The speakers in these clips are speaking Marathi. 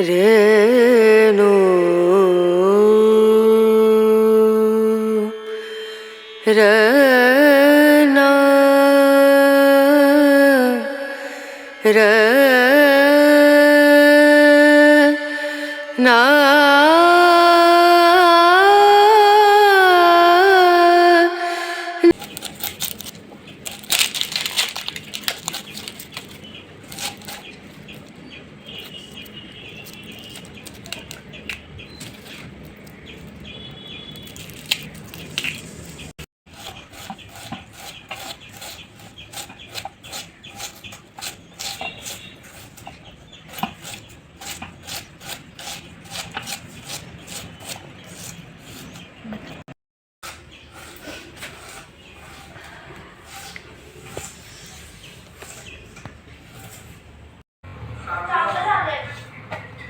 रे नो र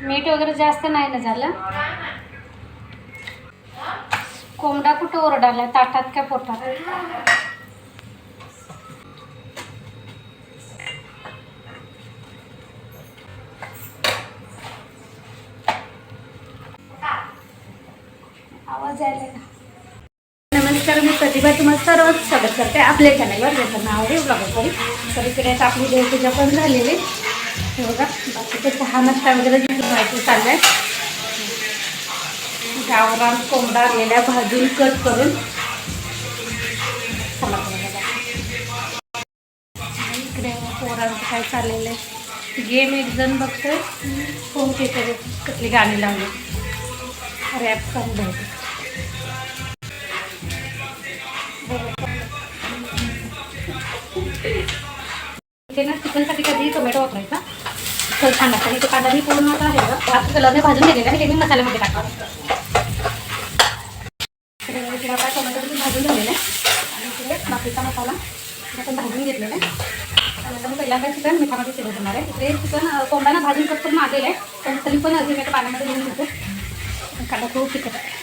मीठ वगैरे जास्त नाही ना झालं? कोंबडा कुठं ओरडाला ताटात काय पोटात? आवाज यायला नमस्कार मी प्रतिभा तुम्हाला सर्व स्वागत करते आपल्या चॅनलवर ज्याचं नाव आहे ब्लॉगर तर इकडे आता आपली देवपूजा पण झालेली. हे बघा बाकीचे चहा नाश्ता वगैरे जिथे माहिती चाललाय. गावरान कोंबडा आलेल्या भाजून कट करून. इकडे पोरांचं काय चाललेलं आहे? गेम एक जण बघतोय. फोन काहीतरी कसली गाणी लावली. रॅप करून बहुतेक ना चिकनसाठी कधी टोमॅटो वापरायचा. तर छान लागतं आणि तो कांदा मी पूर्ण आता आहे बघा कलरने भाजून घेतलेला आणि ते मी मसाल्यामध्ये टाकणार टोमॅटो भाजून झालेला आहे. आणि इकडे बाकीचा मसाला आपण भाजून घेतलेला त्यानंतर मी पहिल्यांदा चिकन मिठामध्ये शिजत देणार आहे. इकडे चिकन कोंबड्यानं भाजून कट करून आलेलं आहे पण तरी पण अजून एका पाण्यामध्ये घेऊन घेतो कांदा खूप तिखट आहे.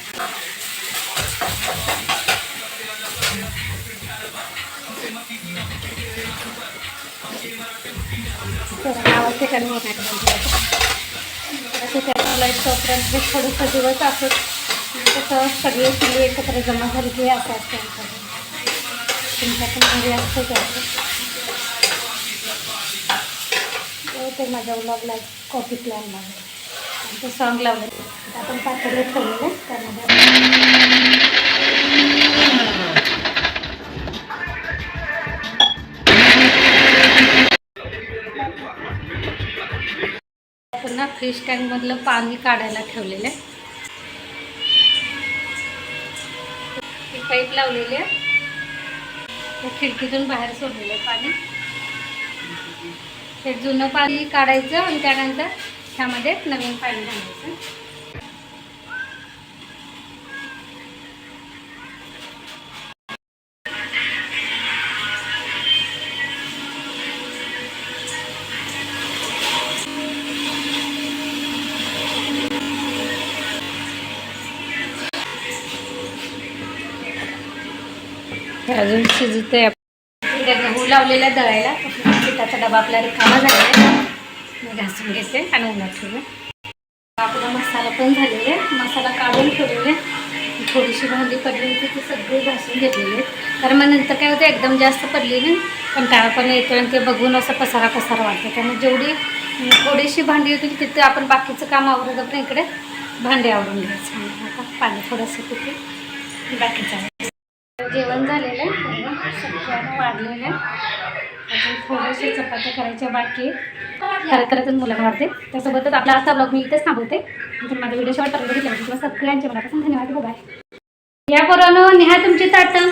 तर आवाज ते कमी होत नाही लाइट तोपर्यंत थोडंसं दिवस असत तसं सगळे चुली एकत्र जमा झाली की असं असतं आमच्याकडे. तुमच्या पण घरी असतं त्याचं ते माझ्या ब्लॉगला कॉफी प्लॅन लागेल आणि ते सॉन्ग लावलं आपण पातळी ठेवलेलं त्यामध्ये त्यामध्ये पुन्हा फिश टँकमधलं पाणी काढायला ठेवलेलं आहे. ही पाईप लावलेली आहे. खिडकीतून बाहेर सोडलेलं आहे पाणी. हे जुनं पाणी काढायचं आणि त्यानंतर ह्यामध्ये नवीन पाणी घालायचं. हे अजून शिजत आहे गहू लावलेला दळायला. पिठाचा डबा आपल्या रिकामा झालेला आहे. मी घासून घेते आणि उन्हात ठेवले आपला मसाला पण झालेला आहे. मसाला काढून ठेवलेले थोडीशी भांडी पडली होती ती सगळी घासून घेतलेली आहे. कारण मग नंतर काय होतं एकदम जास्त पडलेली नाही. कंटाळा पण येतो आणि ते बघून असं पसारा पसारा वाटतं त्यामुळे जेवढी थोडीशी भांडी होती तिथे आपण बाकीचं काम आवरत आपण इकडे भांडी आवरून घ्यायचं. आता पाणी थोडंसं तिथे बाकीचं जेवण झालेलं आहे. बघा, सगळ्यांना वाढलेलं आहे. अजून थोडेसे चपात्या करायच्या बाकी खरं खरं तर मुलांना वाढते. त्यासोबतच आपला असा ब्लॉग मी इथेच थांबवते. म्हणजे माझा व्हिडिओ शॉर्ट पर्यंत बघितला किंवा मनापासून धन्यवाद. हो, बाय या पोरानं निहा तुमची ताटं.